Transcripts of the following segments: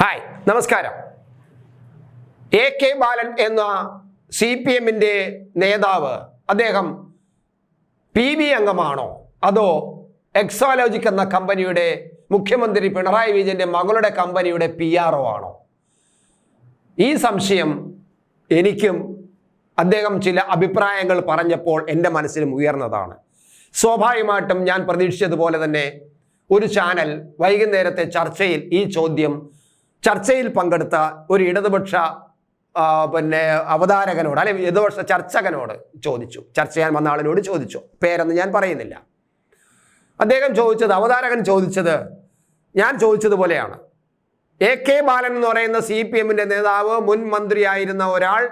Hi നമസ്കാരം. A K ബാലൻ എന്ന C P എമ്മിന്റെ നേതാവ് അദ്ദേഹം പി ബി അംഗമാണോ? അതോ എക്സോലോജിക് എന്ന കമ്പനിയുടെ മുഖ്യമന്ത്രി പിണറായി വിജയന്റെ മകളുടെ കമ്പനിയുടെ പി ആർ ഒ ആണോ? ഈ സംശയം എനിക്കും അദ്ദേഹം ചില അഭിപ്രായങ്ങൾ പറഞ്ഞപ്പോൾ എന്റെ മനസ്സിലും ഉയർന്നതാണ്. സ്വാഭാവികമായിട്ടും ഞാൻ പ്രതീക്ഷിച്ചതുപോലെ തന്നെ ഒരു ചാനൽ വൈകുന്നേരത്തെ ചർച്ചയിൽ ഈ ചോദ്യം ചർച്ചയിൽ പങ്കെടുത്ത ഒരു ഇടതുപക്ഷ പിന്നെ അവതാരകനോട് അല്ലെങ്കിൽ ഇടതുപക്ഷ ചർച്ചകനോട് ചോദിച്ചു. ചർച്ച ചെയ്യാൻ വന്ന ആളിനോട് ചോദിച്ചു. പേരെന്ന് ഞാൻ പറയുന്നില്ല. അദ്ദേഹം ചോദിച്ചത് അവതാരകൻ ചോദിച്ചത് ഞാൻ ചോദിച്ചതുപോലെയാണ് എ കെ ബാലൻ എന്ന് പറയുന്ന സി പി എമ്മിന്റെ നേതാവ് മുൻ മന്ത്രിയായിരുന്ന ഒരാൾ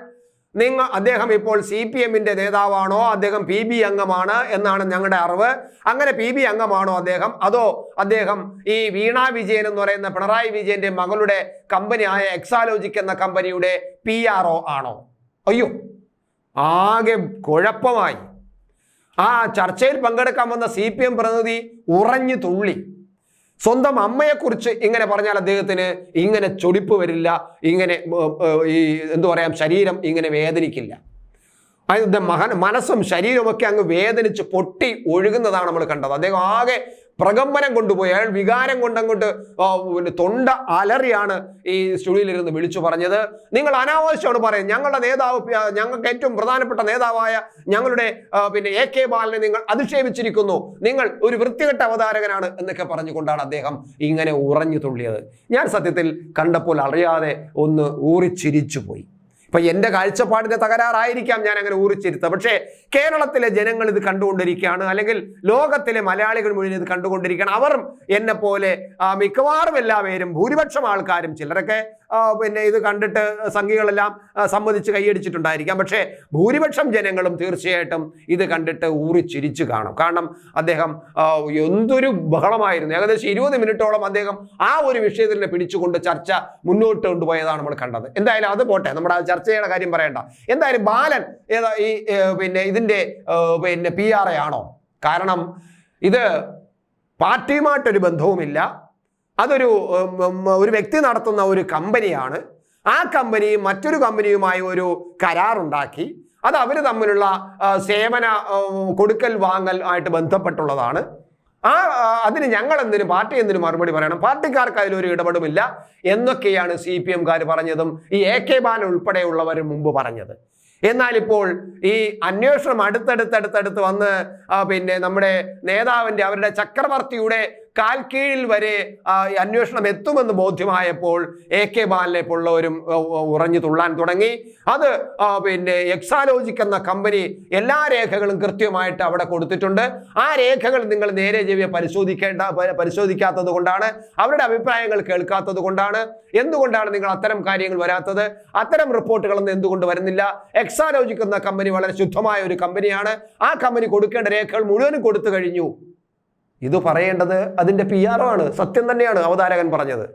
നിങ്ങൾ അദ്ദേഹം ഇപ്പോൾ സി പി എമ്മിന്റെ നേതാവാണോ? അദ്ദേഹം പി ബി അംഗമാണ് എന്നാണ് ഞങ്ങളുടെ അറിവ്. അങ്ങനെ പി ബി അംഗമാണോ അദ്ദേഹം? അതോ അദ്ദേഹം ഈ വീണ വിജയൻ എന്ന് പറയുന്ന പിണറായി വിജയന്റെ മകളുടെ കമ്പനിയായ എക്സാലോജിക് എന്ന കമ്പനിയുടെ പി ആർ ഒ ആണോ? അയ്യോ ആകെ കുഴപ്പമായി. ആ ചർച്ചയിൽ പങ്കെടുക്കാൻ വന്ന സി പി എം പ്രതിനിധി ഉറഞ്ഞു തുള്ളി. സ്വന്തം അമ്മയെക്കുറിച്ച് ഇങ്ങനെ പറഞ്ഞാൽ അദ്ദേഹത്തിന് ഇങ്ങനെ ചൊടിപ്പ് വരില്ല ഇങ്ങനെ ഈ എന്തു പറയാം ശരീരം ഇങ്ങനെ വേദനിക്കില്ല. അതിന്റെ മഹൻ മനസ്സും ശരീരമൊക്കെ അങ്ങ് വേദനിച്ച് പൊട്ടി ഒഴുകുന്നതാണ് നമ്മൾ കണ്ടത്. അദ്ദേഹം ആകെ പ്രകമ്പനം കൊണ്ടുപോയി. അയാൾ വികാരം കൊണ്ടങ്ങോട്ട് പിന്നെ തൊണ്ട അലറിയാണ് ഈ സ്റ്റുഡിയോയിലിരുന്ന് വിളിച്ചു പറഞ്ഞത്. നിങ്ങൾ അനാവശ്യമാണ് പറയുന്നത്. ഞങ്ങളുടെ നേതാവ് ഞങ്ങൾക്ക് ഏറ്റവും പ്രധാനപ്പെട്ട നേതാവായ ഞങ്ങളുടെ പിന്നെ എ കെ ബാലനെ നിങ്ങൾ അധിക്ഷേപിച്ചിരിക്കുന്നു. നിങ്ങൾ ഒരു വൃത്തികെട്ട അവതാരകനാണ് എന്നൊക്കെ പറഞ്ഞുകൊണ്ടാണ് അദ്ദേഹം ഇങ്ങനെ ഉറഞ്ഞു തുള്ളിയത്. ഞാൻ സത്യത്തിൽ കണ്ടപ്പോൾ അറിയാതെ ഒന്ന് ഊറിച്ചിരിച്ചു പോയി ഇപ്പൊ എന്റെ കാഴ്ചപ്പാടിന്റെ തകരാറായിരിക്കാം ഞാൻ അങ്ങനെ ഊറിച്ചിരുത്തുക പക്ഷേ കേരളത്തിലെ ജനങ്ങൾ ഇത് കണ്ടുകൊണ്ടിരിക്കുകയാണ്. അല്ലെങ്കിൽ ലോകത്തിലെ മലയാളികൾ മുഴുവൻ ഇത് കണ്ടുകൊണ്ടിരിക്കുകയാണ്. അവർ എന്നെ പോലെ മിക്കവാറും എല്ലാവരും ഭൂരിപക്ഷം ആൾക്കാരും ചിലരൊക്കെ പിന്നെ ഇത് കണ്ടിട്ട് സംഘികളെല്ലാം സമ്മതിച്ച് കൈയടിച്ചിട്ടുണ്ടായിരിക്കാം. പക്ഷേ ഭൂരിപക്ഷം ജനങ്ങളും തീർച്ചയായിട്ടും ഇത് കണ്ടിട്ട് ഊറിച്ചിരിച്ചു കാണും. കാരണം അദ്ദേഹം എന്തൊരു ബഹളമായിരുന്നു. ഏകദേശം ഇരുപത് മിനിറ്റോളം അദ്ദേഹം ആ ഒരു വിഷയത്തിൽ പിടിച്ചുകൊണ്ട് ചർച്ച മുന്നോട്ട് കൊണ്ടുപോയതാണ് നമ്മൾ കണ്ടത്. എന്തായാലും അത് പോട്ടെ. നമ്മുടെ ആ ചർച്ചയുടെ കാര്യം പറയണ്ട. എന്തായാലും ബാലൻ ഏതാ ഈ പിന്നെ ഇതിന്റെ പിന്നെ പി ആർ എ ആണോ? കാരണം ഇത് പാർട്ടിയുമായിട്ടൊരു ബന്ധവുമില്ല. അതൊരു ഒരു വ്യക്തി നടത്തുന്ന ഒരു കമ്പനിയാണ്. ആ കമ്പനി മറ്റൊരു കമ്പനിയുമായി ഒരു കരാറുണ്ടാക്കി. അത് അവർ തമ്മിലുള്ള സേവന കൊടുക്കൽ വാങ്ങൽ ആയിട്ട് ബന്ധപ്പെട്ടുള്ളതാണ്. ആ ആ, അതിന് ഞങ്ങൾ എന്തിനും പാർട്ടി എന്തിനും മറുപടി പറയണം. പാർട്ടിക്കാർക്ക് അതിലൊരു ഇടപെടുമില്ല എന്നൊക്കെയാണ് സി പി എംകാർ പറഞ്ഞതും ഈ എ കെ ബാലൻ ഉൾപ്പെടെയുള്ളവർ മുമ്പ് പറഞ്ഞത്. എന്നാൽ ഇപ്പോൾ ഈ അന്വേഷണം അടുത്തടുത്തടുത്തടുത്ത് വന്ന് പിന്നെ നമ്മുടെ നേതാവിന്റെ അവരുടെ ചക്രവർത്തിയുടെ കാൽ കീഴിൽ വരെ അന്വേഷണം എത്തുമെന്ന് ബോധ്യമായപ്പോൾ എ കെ ബാലനെ പോലുള്ളവരും ഉറഞ്ഞു തുള്ളാൻ തുടങ്ങി. അത് പിന്നെ എക്സാലോജിക് എന്ന കമ്പനി എല്ലാ രേഖകളും കൃത്യമായിട്ട് അവിടെ കൊടുത്തിട്ടുണ്ട്. ആ രേഖകൾ നിങ്ങൾ നേരെ ജീവിയെ പരിശോധിക്കേണ്ട പരിശോധിക്കാത്തത് കൊണ്ടാണ് അവരുടെ അഭിപ്രായങ്ങൾ കേൾക്കാത്തത് കൊണ്ടാണ്. എന്തുകൊണ്ടാണ് നിങ്ങൾ അത്തരം കാര്യങ്ങൾ വരാത്തത്? അത്തരം റിപ്പോർട്ടുകളൊന്നും എന്തുകൊണ്ട് വരുന്നില്ല? എക്സാലോജിക് എന്ന കമ്പനി വളരെ ശുദ്ധമായ ഒരു കമ്പനിയാണ്. ആ കമ്പനി കൊടുക്കേണ്ട രേഖകൾ മുഴുവനും കൊടുത്തു കഴിഞ്ഞു. ഇത് പറയേണ്ടത് അതിന്റെ പി ആണ്. സത്യം തന്നെയാണ് അവതാരകൻ പറഞ്ഞത്.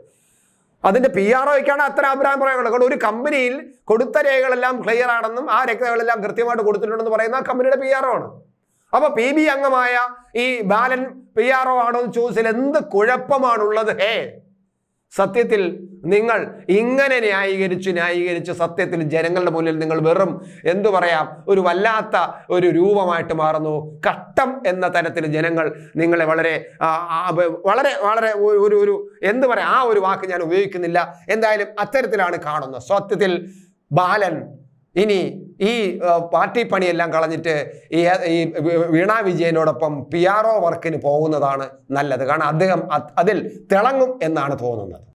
അതിന്റെ പി ആർ ഒയ്ക്കാണ് അത്ര അഭിപ്രായം കാരണം ഒരു കമ്പനിയിൽ കൊടുത്ത രേഖകളെല്ലാം ക്ലിയർ ആണെന്നും ആ രേഖകളെല്ലാം കൃത്യമായിട്ട് കൊടുത്തിട്ടുണ്ടെന്ന് പറയുന്ന ആ കമ്പനിയുടെ പി ആണ്. അപ്പൊ പി ബി അംഗമായ ഈ ബാലൻ പി ആർ ആണോ എന്ന് ചോദിച്ചാൽ എന്ത് കുഴപ്പമാണുള്ളത്? ഹേ സത്യത്തിൽ നിങ്ങൾ ഇങ്ങനെ ന്യായീകരിച്ച് ന്യായീകരിച്ച് സത്യത്തിൽ ജനങ്ങളുടെ മുന്നിൽ നിങ്ങൾ വെറും എന്തു പറയാം ഒരു വല്ലാത്ത ഒരു രൂപമായിട്ട് മാറുന്നു. കട്ടം എന്ന തരത്തിൽ ജനങ്ങൾ നിങ്ങളെ വളരെ വളരെ വളരെ ഒരു- ഒരു എന്ത് പറയാം ആ ഒരു വാക്ക് ഞാൻ ഉപയോഗിക്കുന്നില്ല. എന്തായാലും അത്തരത്തിലാണ് കാണുന്നത്. സത്യത്തിൽ ബാലൻ ഇനി ഈ പാർട്ടി പണിയെല്ലാം കളഞ്ഞിട്ട് ഈ ഈ വീണ വിജയനോടൊപ്പം പി ആർ ഒ വർക്കിന് പോകുന്നതാണ് നല്ലത്. കാരണം അദ്ദേഹം അതിൽ തിളങ്ങും എന്നാണ് തോന്നുന്നത്.